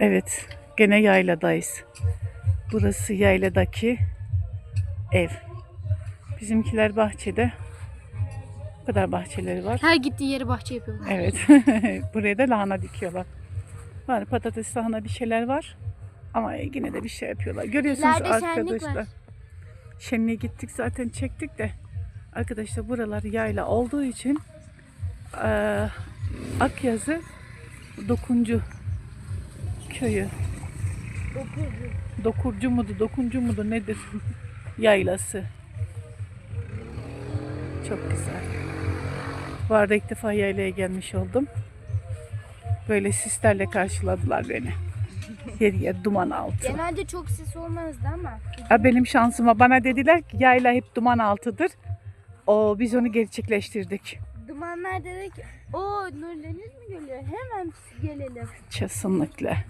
Evet, gene yayladayız. Burası yayladaki ev. Bizimkiler bahçede. Bu kadar bahçeleri var. Her gittiği yeri bahçe yapıyorlar. Evet. Buraya da lahana dikiyorlar. Var patates, lahana bir şeyler var. Ama yine de bir şey yapıyorlar. Görüyorsunuz İleride şenlik arkadaşlar. var. Şenliğe gittik zaten çektik de. Arkadaşlar buralar yayla olduğu için eee Akyazı Dokuncu köyü. Dokurcu mudur, dokuncu mudur nedir? Yaylası. Çok güzel. Bu arada ilk defa yaylaya gelmiş oldum. Böyle sislerle karşıladılar beni. Yer yer duman altı. Genelde çok ses olmazdı ama. Ha, benim şansıma bana dediler ki yayla hep duman altıdır. O biz onu gerçekleştirdik. Dumanlar dedik o Nurleniz mi geliyor? Hemen gelelim. Kesinlikle.